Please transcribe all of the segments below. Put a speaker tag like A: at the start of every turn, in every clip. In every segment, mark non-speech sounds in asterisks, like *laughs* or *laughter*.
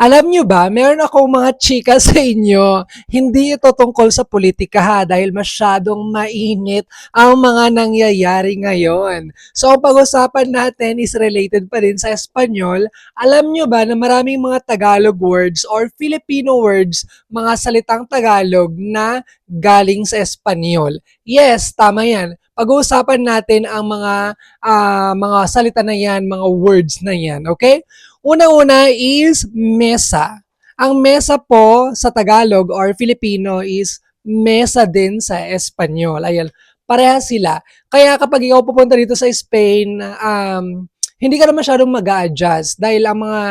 A: Alam nyo ba, meron akong mga chika sa inyo. Hindi ito tungkol sa politika ha, dahil masyadong mainit ang mga nangyayari ngayon. So, ang pag-usapan natin is related pa rin sa Espanyol. Alam nyo ba na maraming mga Tagalog words or Filipino words, mga salitang Tagalog na galing sa Espanyol? Yes, tama yan. Pag-uusapan natin ang mga ah, mga salita na yan, mga words na yan, okay? Una-una is mesa. Ang mesa po sa Tagalog or Filipino is mesa din sa Espanyol. Ayan, parehas sila. Kaya kapag ikaw pupunta dito sa Spain, um, hindi ka na masyadong mag adjust dahil ang mga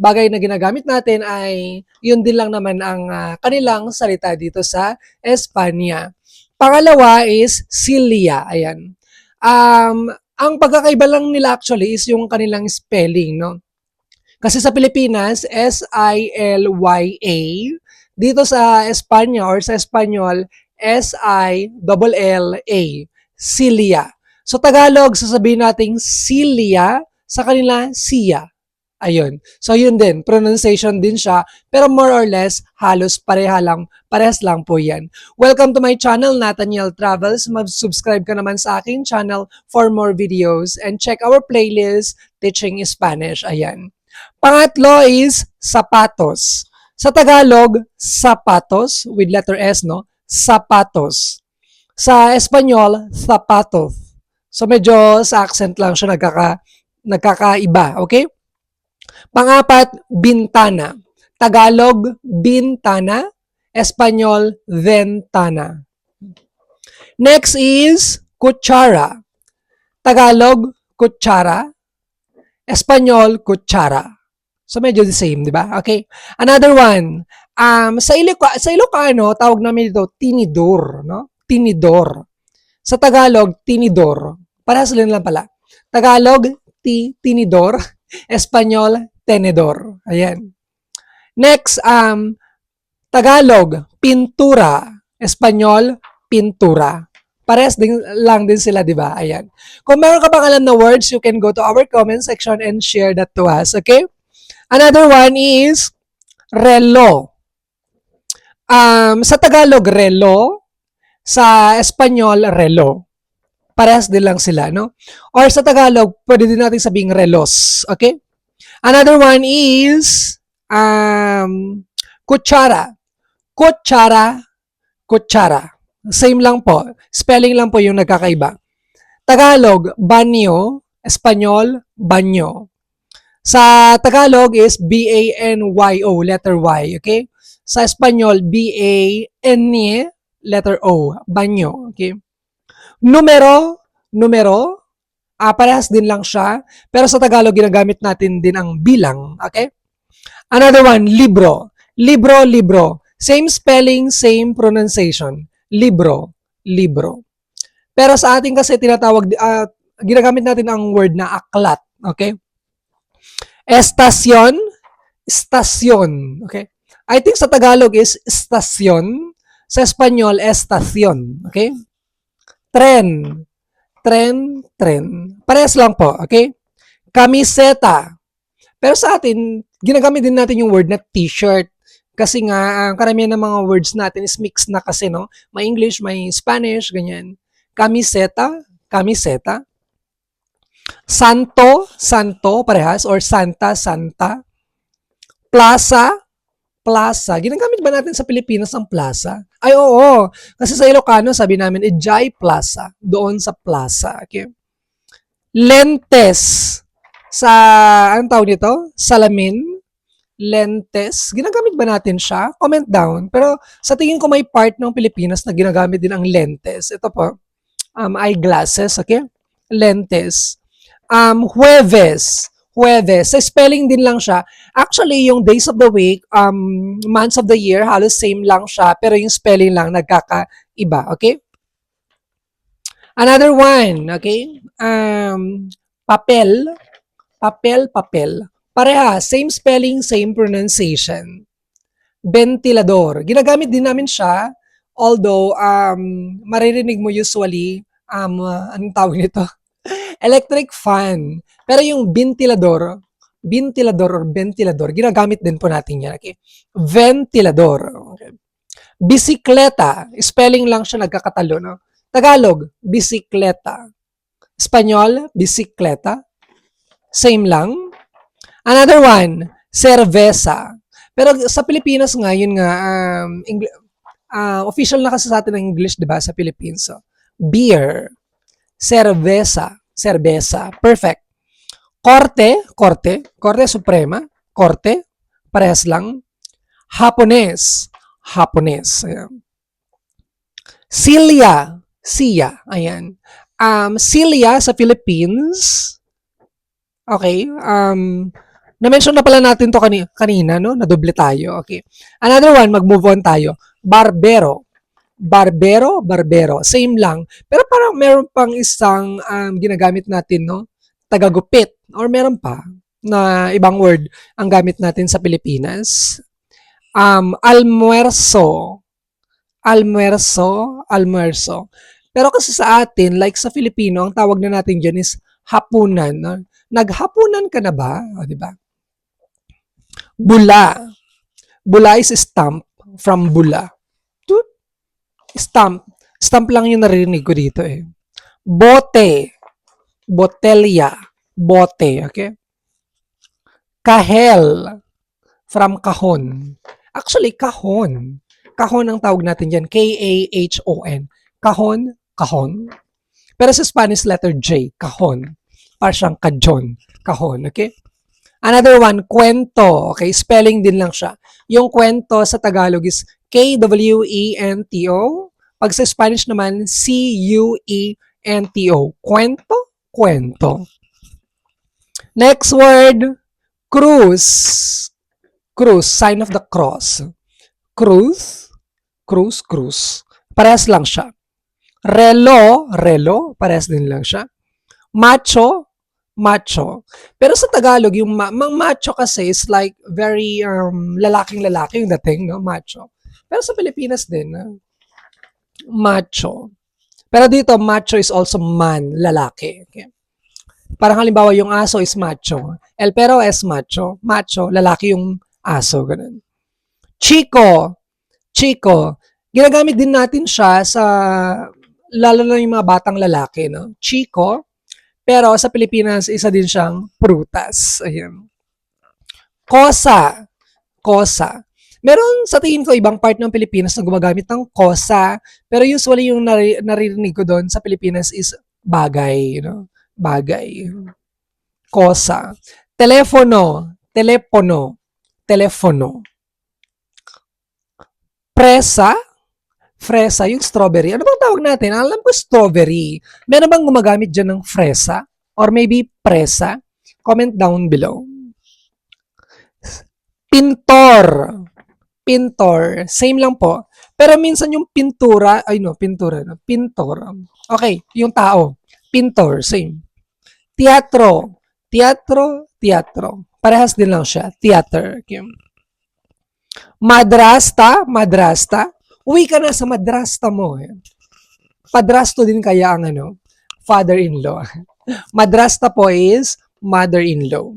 A: bagay na ginagamit natin ay yun din lang naman ang ah, kanilang salita dito sa Espanya. Pangalawa is Cilia. Ayan. Um, ang pagkakaiba lang nila actually is yung kanilang spelling, no? Kasi sa Pilipinas, S-I-L-Y-A. Dito sa Espanya or sa Espanyol, S-I-L-L-A. Cilia. So Tagalog, sasabihin nating Cilia, sa kanila, Sia. Ayun. So yun din, pronunciation din siya, pero more or less, halos pareha lang, parehas lang po yan. Welcome to my channel, Nathaniel Travels. Mag-subscribe ka naman sa aking channel for more videos and check our playlist, Teaching Spanish. Ayan. Pangatlo is sapatos. Sa Tagalog, sapatos with letter S, no? Sapatos. Sa Espanyol, zapatos. So medyo sa accent lang siya nagkaka, nagkakaiba, okay? Pangapat, bintana. Tagalog, bintana. Espanyol, ventana. Next is kutsara. Tagalog, kutsara. Espanyol, kutsara. So medyo the same, di ba? Okay. Another one. Um, sa, Iloca, sa Ilocano, tawag namin dito tinidor, no? Tinidor. Sa Tagalog, tinidor. Parehas lang lang pala. Tagalog, ti, tinidor. *laughs* Espanyol, tenedor. Ayan. Next, um, Tagalog, pintura. Espanyol, pintura. Parehas din, lang din sila, di ba? Ayan. Kung meron ka pang alam na words, you can go to our comment section and share that to us, okay? Another one is relo. Um, sa Tagalog, relo. Sa Espanyol, relo. Parehas din lang sila, no? Or sa Tagalog, pwede din natin sabing relos, okay? Another one is um, kutsara. Kutsara, kutsara. Same lang po. Spelling lang po yung nagkakaiba. Tagalog, banyo. Espanyol, banyo. Sa Tagalog is B-A-N-Y-O, letter Y, okay? Sa Espanyol, B-A-N-Y, letter O, banyo, okay? Numero, numero, ah, parehas din lang siya, pero sa Tagalog ginagamit natin din ang bilang, okay? Another one, libro. Libro, libro. Same spelling, same pronunciation. Libro, libro. Pero sa ating kasi tinatawag, ah, ginagamit natin ang word na aklat, okay? Estasyon, stasyon, okay? I think sa Tagalog is stasyon, sa Espanyol, estasyon, okay? Tren, tren, tren. Parehas lang po, okay? Kamiseta. Pero sa atin, ginagamit din natin yung word na t-shirt. Kasi nga, ang karamihan ng mga words natin is mixed na kasi, no? May English, may Spanish, ganyan. Kamiseta, kamiseta. Santo, santo, parehas, or santa, santa. Plaza, plaza. Ginagamit ba natin sa Pilipinas ang plaza? Ay, oo. Kasi sa Ilocano, sabi namin, Ejay Plaza. Doon sa plaza. Okay? Lentes. Sa, anong tawag nito? Salamin. Lentes. Ginagamit ba natin siya? Comment down. Pero sa tingin ko may part ng Pilipinas na ginagamit din ang lentes. Ito po. Um, eyeglasses. Okay? Lentes. Um, Hueves. Hueves. Sa spelling din lang siya. Actually, yung days of the week, um, months of the year, halos same lang siya. Pero yung spelling lang nagkakaiba. Okay? Another one. Okay? Um, papel. Papel, papel. Pareha. Same spelling, same pronunciation. Ventilador. Ginagamit din namin siya. Although, um, maririnig mo usually, um, uh, anong tawag nito? *laughs* Electric fan. Pero yung ventilador, ventilador or ventilador. Ginagamit din po natin yan. Okay? Ventilador. Okay. Bisikleta. Spelling lang siya nagkakatalo. No? Tagalog, bisikleta. Espanyol, bisikleta. Same lang. Another one, cerveza. Pero sa Pilipinas nga, yun nga, um, Engl- ah, official na kasi sa atin ng English, di ba, sa Philippines. So, beer, cerveza, cerveza. Perfect. Korte, korte, korte suprema, korte, parehas lang. Hapones, Hapones. Silya, siya, ayan. Um, Silya sa Philippines, okay, um, na-mention na pala natin to kani- kanina, no? Nadoble tayo, okay. Another one, mag-move on tayo. Barbero. Barbero, barbero. Same lang. Pero parang meron pang isang um, ginagamit natin, no? Tagagupit. Or meron pa na ibang word ang gamit natin sa Pilipinas. Um, almuerzo. Almuerzo, almuerzo. Pero kasi sa atin, like sa Filipino, ang tawag na natin dyan is hapunan. No? Naghapunan ka na ba? O, di ba? Bula. Bula is stamp from bula. Stamp. Stamp lang yung narinig ko dito eh. Bote. Botelya. Bote. Okay? Kahel. From kahon. Actually, kahon. Kahon ang tawag natin dyan. K-A-H-O-N. Kahon, kahon. Pero sa Spanish letter J, kahon. Para siyang kajon. Kahon, okay? Another one, kwento. Okay, spelling din lang siya. Yung kwento sa Tagalog is K-W-E-N-T-O. Pag sa Spanish naman, C-U-E-N-T-O. Kwento, kwento. Next word, cruz. Cruz, sign of the cross. Cruz, cruz, cruz. Parehas lang siya. Relo, relo, parehas din lang siya. Macho, macho. Pero sa Tagalog, yung ma- macho kasi is like very um, lalaking-lalaki yung dating, no? Macho. Pero sa Pilipinas din, ah, macho. Pero dito, macho is also man, lalaki. Okay? Parang halimbawa, yung aso is macho. El pero es macho. Macho, lalaki yung aso. Ganun. Chico. Chico. Ginagamit din natin siya sa, lalo na yung mga batang lalaki, no? Chico. Pero sa Pilipinas, isa din siyang prutas. Ayan. Kosa. Kosa. Meron sa tingin ko ibang part ng Pilipinas na gumagamit ng kosa. Pero usually yung nari- naririnig ko doon sa Pilipinas is bagay. You know? Bagay. Kosa. Telepono. Telepono. Telepono. Presa. Fresa, yung strawberry. Ano bang tawag natin? Alam ko strawberry. Meron bang gumagamit dyan ng fresa? Or maybe presa? Comment down below. Pintor. Pintor. Same lang po. Pero minsan yung pintura, ay no, pintura, no? pintor. Okay, yung tao. Pintor, same. Teatro. Teatro, teatro. Parehas din lang siya. Theater. Okay. Madrasta, madrasta. Uwi ka na sa madrasta mo. eh. Padrasto din kaya ang ano, father-in-law. *laughs* Madrasta po is mother-in-law.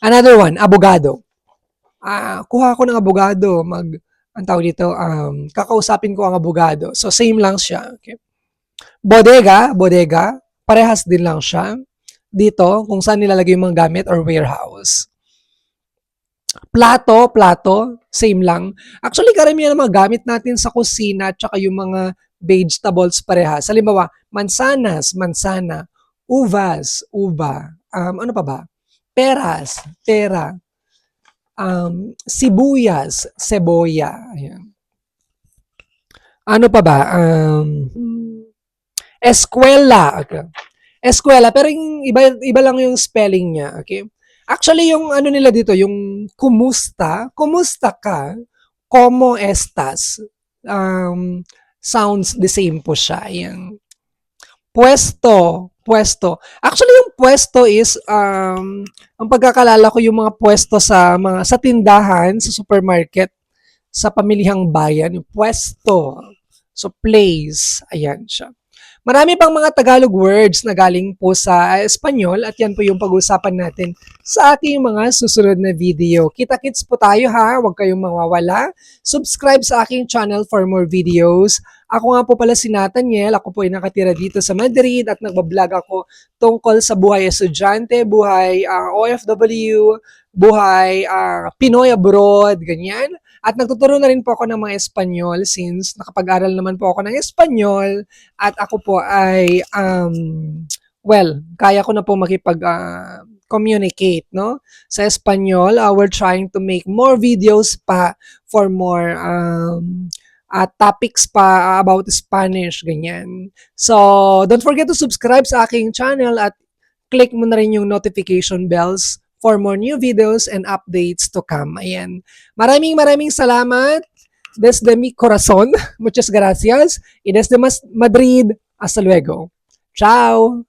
A: Another one, abogado. Ah, kuha ko ng abogado, mag ang tawag dito, um, kakausapin ko ang abogado. So same lang siya. Okay. Bodega, bodega, parehas din lang siya. Dito, kung saan nilalagay yung mga gamit or warehouse. Plato, plato, same lang. Actually, karamihan ng mga gamit natin sa kusina at saka yung mga vegetables parehas. Halimbawa, mansanas, mansana, uvas, uva, um, ano pa ba? Peras, pera, um, sibuyas, seboya. Ayan. Ano pa ba? Um, eskwela. Okay. Eskwela, pero yung iba, iba lang yung spelling niya. Okay? Actually, yung ano nila dito, yung kumusta, kumusta ka, como estas, um, sounds the same po siya. Ayan. Pwesto, pwesto. Actually, yung pwesto is, um, ang pagkakalala ko yung mga pwesto sa mga sa tindahan, sa supermarket, sa pamilihang bayan, yung pwesto. So, place. Ayan siya. Marami pang mga Tagalog words na galing po sa Espanyol at yan po yung pag-uusapan natin sa ating mga susunod na video. Kita-kits po tayo ha, huwag kayong mawawala. Subscribe sa aking channel for more videos. Ako nga po pala si Nathaniel, ako po ay nakatira dito sa Madrid at nagbablog ako tungkol sa buhay estudyante, buhay ah, OFW, buhay ah, Pinoy abroad, ganyan. At nagtuturo na rin po ako ng mga Espanyol since nakapag-aral naman po ako ng Espanyol at ako po ay, um, well, kaya ko na po makipag ah, communicate, no? Sa Espanyol, uh, we're trying to make more videos pa for more um, at topics pa about Spanish, ganyan. So, don't forget to subscribe sa aking channel at click mo na rin yung notification bells for more new videos and updates to come. Ayan. Maraming maraming salamat. Desde mi corazón. *laughs* Muchas gracias. Y desde Madrid. Hasta luego. Ciao!